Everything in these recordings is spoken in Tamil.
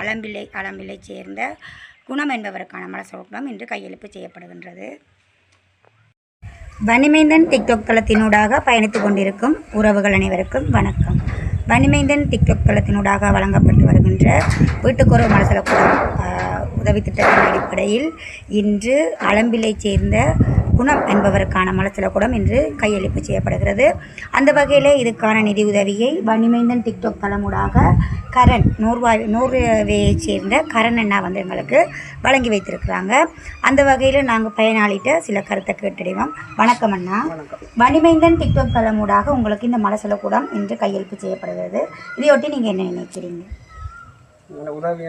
அளம்பிள்ளை அளம்பிள்ளை சேர்ந்த குணம் என்பவருக்கான மலசோகம் இன்று கையெழுப்பு செய்யப்படுகின்றது. வனிமைந்தன் டிக்டாக் தளத்தினூடாக பயணித்துக் கொண்டிருக்கும் உறவுகள் அனைவருக்கும் வணக்கம். வனிமைந்தன் டிக்டாக் தளத்தினூடாக வழங்கப்பட்டு வருகின்ற வீட்டுக்கொரு மலசலக்கூடம் உதவி திட்டத்தின் அடிப்படையில் இன்று அளம்பிலை சேர்ந்த குணம் என்பவருக்கான மலசலக்கூடம் இன்று கையளிப்பு செய்யப்படுகிறது. அந்த வகையில் இதுக்கான நிதி உதவியை வன்னிமைந்தன் டிக்டாக் தளமூடாக கரண் நூறுவாய் நூறுவையைச் சேர்ந்த கரண் அண்ணா வந்து எங்களுக்கு வழங்கி வைத்திருக்கிறாங்க. அந்த வகையில் நாங்கள் பயனாளிட்ட சில கருத்தை கேட்டடைவோம். வணக்கம் அண்ணா. வன்னிமைந்தன் டிக்டாக் தளமூடாக உங்களுக்கு இந்த மலசலக்கூடம் இன்று கையெழுப்பு செய்யப்படுகிறது. இதையொட்டி நீங்கள் என்ன நினைக்கிறீங்க? உதவி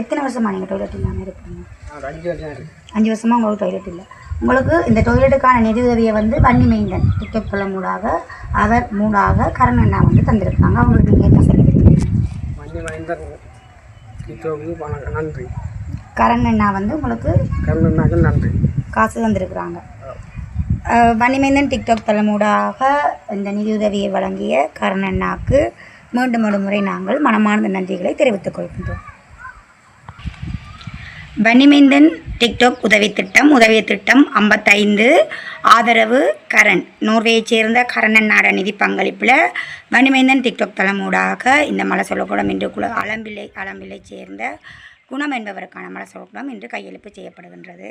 எத்தனை வருஷமா நீங்கள் டாய்லெட் இல்லாமல் இருக்கிறீங்க ஒரு அஞ்சு வருஷமாக உங்களுக்கு டாய்லெட் இல்லை. உங்களுக்கு இந்த டாய்லெட்டுக்கான நிதி உதவியை வந்து வன்னி மைந்தன் டிக்கெட் தளம் மூடாக அவர் மூடாக கரண் அண்ணா வந்து தந்திருக்காங்க. அவங்களுக்கு நீங்கள் என்ன சொல்லி கொடுக்குறீங்க மஞ்சள் மைந்தர் கிட்டோவுக்கு வணக்கம் நன்றி. கரண் அண்ணா வந்து உங்களுக்கு நன்றி. காசு தந்திருக்கிறாங்க. வன்னிமைந்தன் டிக்டாக் தலைமூடாக இந்த நிதியுதவியை வழங்கிய கரண் அண்ணாக்கு மீண்டும் ஒரு முறை நாங்கள் மனமார்ந்த நன்றிகளை தெரிவித்துக் கொள்கின்றோம். வன்னிமைந்தன் டிக்டாக் உதவி திட்டம் உதவி திட்டம் ஐம்பத்தைந்து. ஆதரவு கரண். நோர்வேயைச் சேர்ந்த கரணன் நாட நிதி பங்களிப்பில் வன்னிமைந்தன் டிக்டாக் தலைமூடாக இந்த மலை சொல்லக்கூடம் இன்று குல அலம்பிள்ளை அலம்பிள்ளை சேர்ந்த குணம் என்பவருக்கான மலை சொல்லக்கூடம் இன்று கையெழுப்பு செய்யப்படுகின்றது.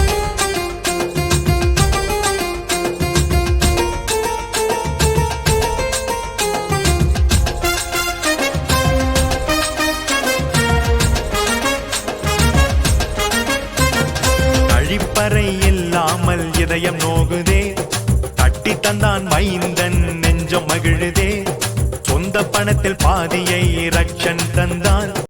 வரை இல்லாமல் இதயம் நோகுதே. தட்டி தந்தான் மைந்தன் நெஞ்சம் மகிழுதே. சொந்த பணத்தில் பாதியை ரட்சன் தந்தான்